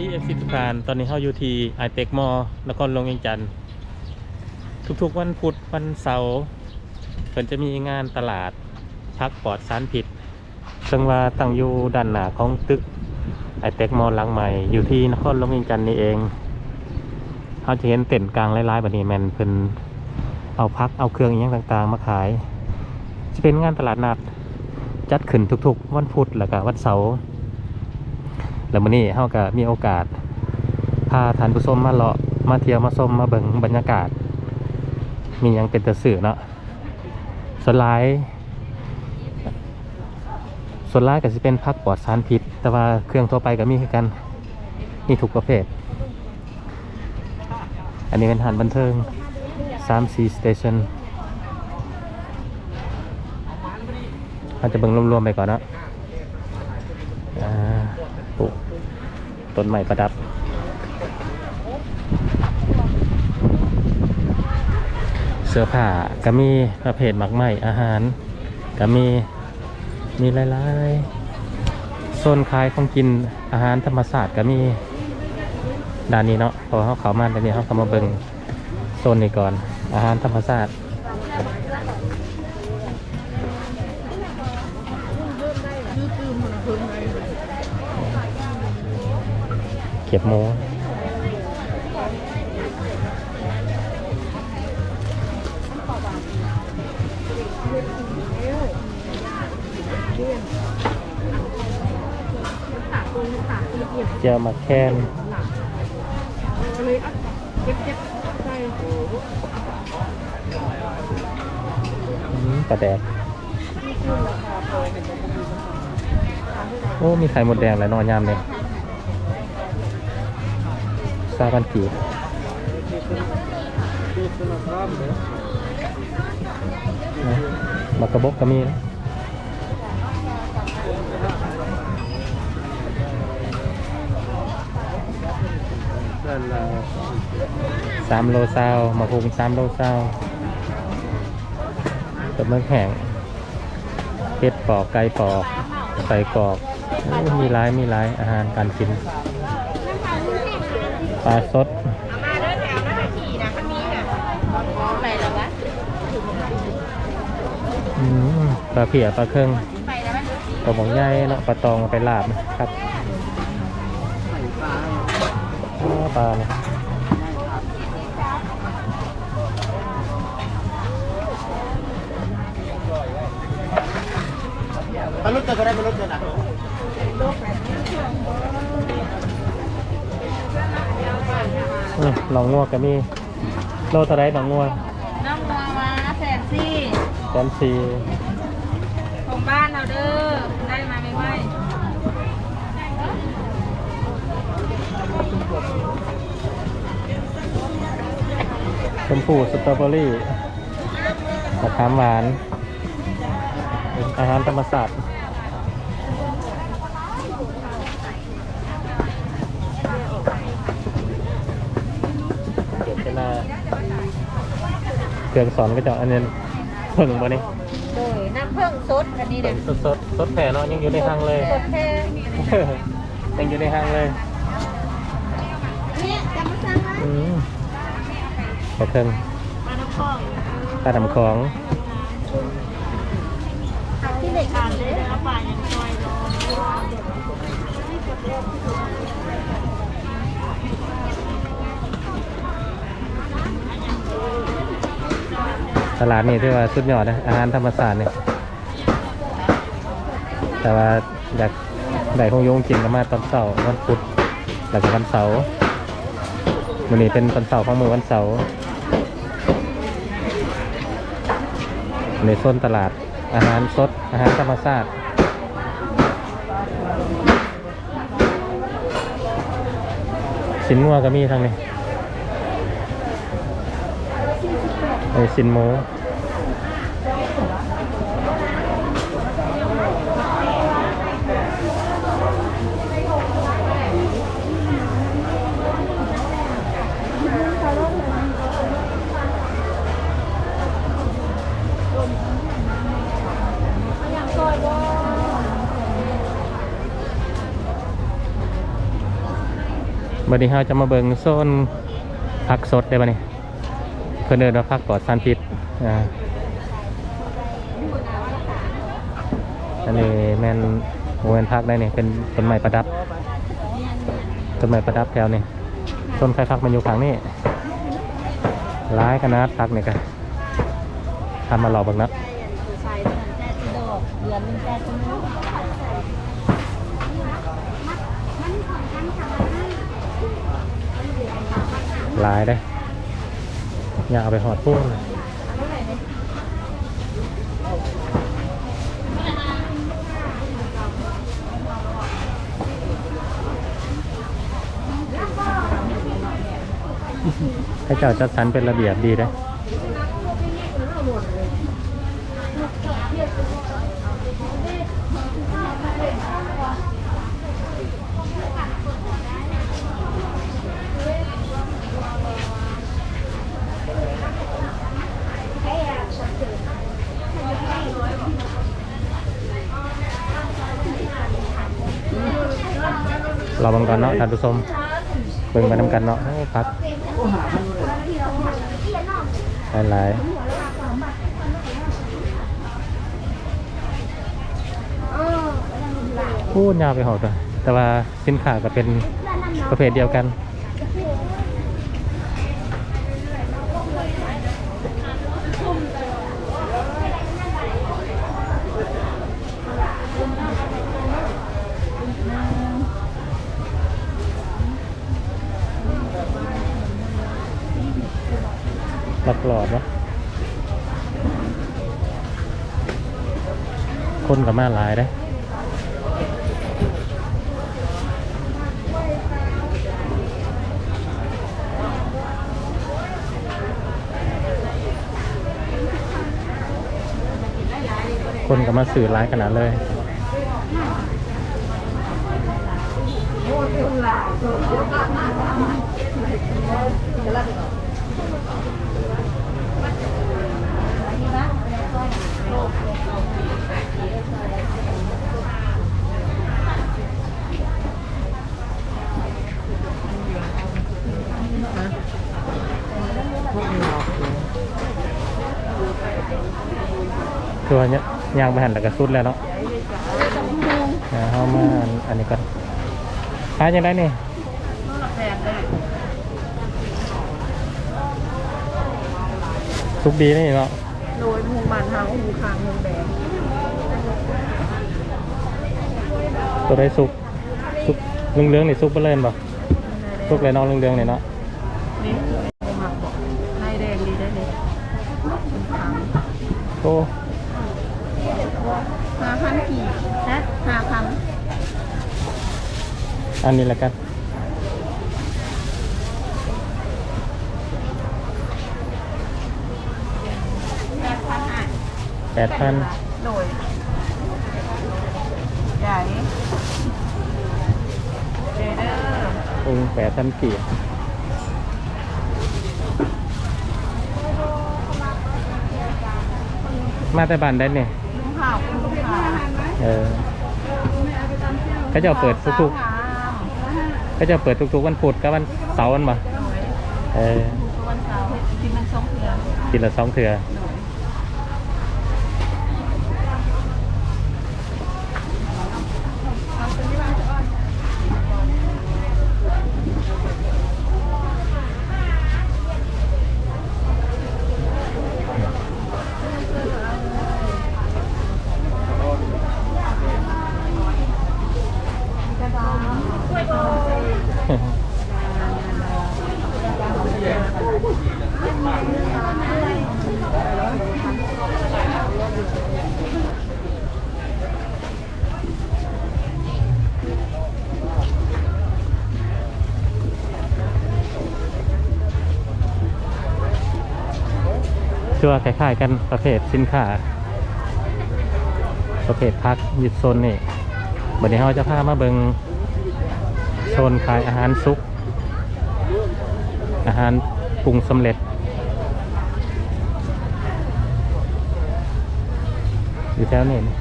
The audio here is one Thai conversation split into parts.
ดีเอฟซีทุกท่านตอนนี้เข้าอยู่ที่ไอเทคมอนครหลวงเวียงจันทร์ทุกๆวันพุธวันเสาร์เพิ่นจะมีงานตลาดพักปลอดสารพิษซึ่งว่าตั้งอยู่ด้านหน้าของตึกไอเทคมอหลังใหม่ อยู่ที่นครลงเวียงจันทร์นี่เองเขาจะเห็นเต็นท์กลางหลายๆแบบนี้แมนเพิ่นเอาพักเอาเครื่องอย่างต่างๆ มาขาย จะเป็นงานตลาดนัดจัดขึ้นทุกๆ วันพุธแล้วก็วันเสาร์ แล้วมื้อนี้เฮาก็มีโอกาสพาท่านผู้ชมมาเลาะมาเที่ยวมาชมมาเบิ่งบรรยากาศ มีหยังเป็นตะสื่อเนาะส่วนหลายส่วนหลายก็สิเป็นพักปลอดสารพิษ แต่ว่าเครื่องทั่วไปก็มีคือกันมีทุกประเภท อันนี้เป็นอาหารบันเทิง3 4 Station เราจจะเบิ่งรวมๆไปก่อนนะอ่า ปลูก ต้นไม้ประดับ เสื้อผ้าก็มีประเภทหมักไหม้อาหารก็มีมีหลายๆโซนขายของกินอาหารธรรมศาสตร์ก็มีด้านนี้เนาะพอเขาเขามาด้านนี้เขาเข้ามาเบิ่งโซนนี้ก่อน อาหารธรรมศาสตร์ เก็บหมูเจียวมาแค้นเลยอะเก็บเก็บใส่อืมปลาแดกโอ้ มีไข่หมดแดงแล้วนอนยามเลย ซาบันกีบนะกระบกก็มีนะสามโลซาวมาพุงสามโลซาวกับเมืองแห้งเป็ดปอกไก่ปอกใส่กรอกมีร้ายมีร้ายอาหารการกิน ปลาสดมาเดินแถวหน้าขี่นะคันนี้น่ะไปแล้ววะอืมปลาเพียปลาเครื่องไปแล้วมันปลาหมองใหญ่เนาะปลาตองเอาไปลาบนะครับอ้าวปลาเนี่ยปลาลุกก็ได้ปลา ลุกก็ได้อืมหนองงัวก็มีโลเท่าไรหนองงัวน้องมัวมาแสนซี่แสนสี่ของบ้านเราเด้อ ได้มาไม่ไหวชมพูสตรอเบอรี่มะขามหวาน อาหารธรรมศาสตร์เก็บไปหน้า เครื่องสอนก็จะอันนี้เพิ่งบ่นี่โดยน้ำเพิ่งสดอันนี้เพิ่เนี่ยงสดสดสดแผ่เนาะยังอยู่ในห้างเลย สดแค่ยังอยู่ในห้างเลยเนี่ยจะมาสั่งไหมอืมขอเครื่องมาน้ำข้องตาดำของที่เด็กทานได้แล้วปลายังซอย ตลาดนี่ที่ว่าสุดยอดนะอาหารธรรมศาสตร์เนี่ยแต่ว่าอยากได้คงยงกินก็มาตอนเสาร์วันพุธแล้วก็วันเสาร์วันนี้เป็นตอนเสาร์ของมือวันเสาร์ในโซนตลาดอาหารสดอาหารธรรมชาติสินงัวก็มีทางนี้ ในซินโมบันนี้เราจะมาเบิงโซนผักสดได้ปะเนี่ย เพิ่นเอิ้นว่าผักปลอดสารพิษอันนี้แมนโมเมนผักได้เนี่ยเป็นต้นไม้ประดับต้นไม้ประดับแถวนี่ต้นไฟผักมันอยู่ข้างนี้ร้ายขนาดผักเนี่ยก็ทำมาหลอกบังนะใส่เดือนแต่ที่ดอกเดือนหนึงแต่ที่นึงหลายได้ อยาเอาไปหอดพุ่งให้เจ้าจัดสรรเป็นระเบียบดีนะ เราบังก่อนเนาะท่านผู้ชมเบิ่งไปนำกันเนาะโอ้พักหลายๆพูดยาวไปหอดเลยแต่ว่าสินค้าก็เป็นประเภทเดียวกัน กับมาหลายได้คนกับมาสื่อร้ายขนาดเลยคือ ว่าเนี่ยยางไปหันแล้วก็สุดแล้วเนาะอ่าเอามาอันอันนี้ก่อนหายังได้นี่สุกดีนี่เนาะโดยมุงบานเฮาหูคางมุงแดงตัวได้สุกสุกเรื่องๆนี่สุกไปเลยบ่สุกเลยเนาะเรื่องๆนี่เนาะนี่หมักบอกในแดงดีได้เลยเป็นคางโอ้ ห้าพันกี่นะ ห้าพันอันนี้แหละกันแปดพันอะแปดพันโดยใหญ่เดเดอร์องแปดพันกี่มาแต่บ้านได้เนี่ยลุงข่าวคุณลุงข่าวเออ เขาจะเปิดทุกๆเขาจะเปิดทุกๆวันพุธกับวันเสาร์วันบ่โดยเออวันเสาร์ที่มันสองเดือนกินละสองเถื่อ ชื่ว่าคล้ายๆกันประเภทสินค้าประเภทพักยึดโซนนี่บัดนี้เราจะพามาเบิง โซนขายอาหารซุกอาหารปรุงสำเร็จ อยู่แถวนี้นี่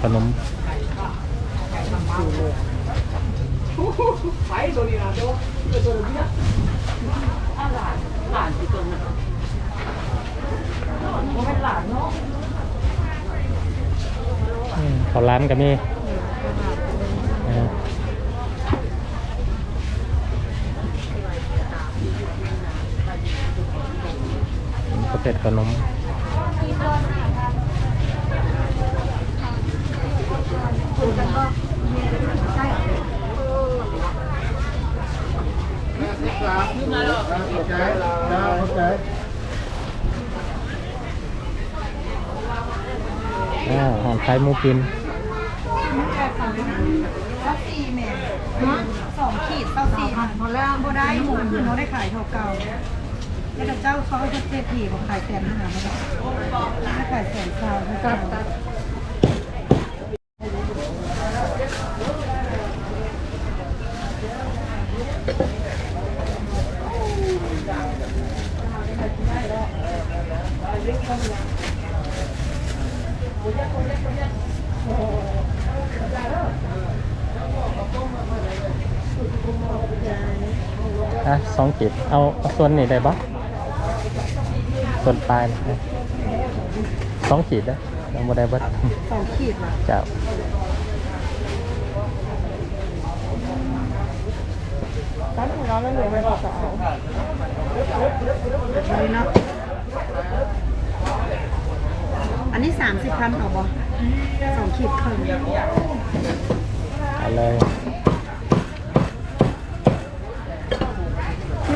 ขนมหลานที่ตรงนั้นว่านหลานเนาะอืม เขาร้านก็มีเออประเภทขนมเข้าใจเข้าใจ อ่าอาหารไทยมูกินเต้าสี่แม่สองขีดเต้าสี่พอแล้วบ่ได้หมูเขาได้ขายเท่าเก่าแล้วเจ้าเขาจะเจ๊ผีของขายแสนหาไม่ได้ไม่ขายแสนเก้า ไม่กล้าอะสองขีดเอาเอาส่วนนี้ได้ปะส่วนปลายนะสองขีดนะยังไม่ได้เบัดสองขีดว่ะเจ้าร้านของเราแล้วเหลือไว้ต่อสาวนี่เนาะอันนี้สามสิบพันต่อบอสองขีดครึ่งเอาเล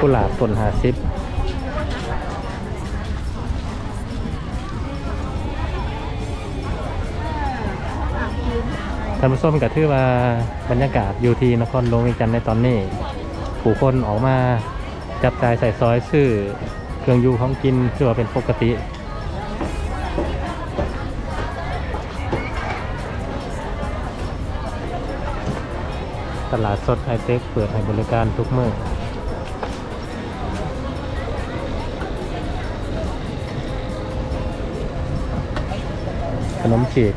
กุหลาบต้นหาซิบท่านผู้ชมก็ถือว่าบรรยากาศอยู่ที่นครหลวงเวียงจันทร์ในตอนนี้ ผู้คนออกมาจับจ่ายใส่ซอยซื้อเครื่องอยู่ของกินถือว่าเป็นปกติตลาดสดไฮเทคเปิดให้บริการทุกเมื้อ นมจีบ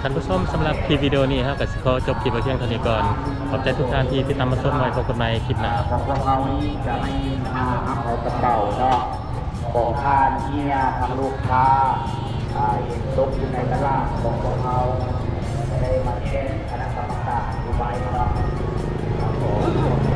ท่านผู้ชมสำหรับคลิปวิดีโอนี้ครับกับสิขอจบคลิปไว้เพียงเท่านี้ก่อน ขอบใจทุกท่านที่ติดตามมาชมไว้พบกันใหม่คลิปหน้าทางเรานี้จะไม่หาเอากระเป๋าเนาะของทานเฮียทางลูกค้าอ่าเห็นตกอยู่ในตลาดของของ Madre Maricel, anak kapakta, ubay mga ako.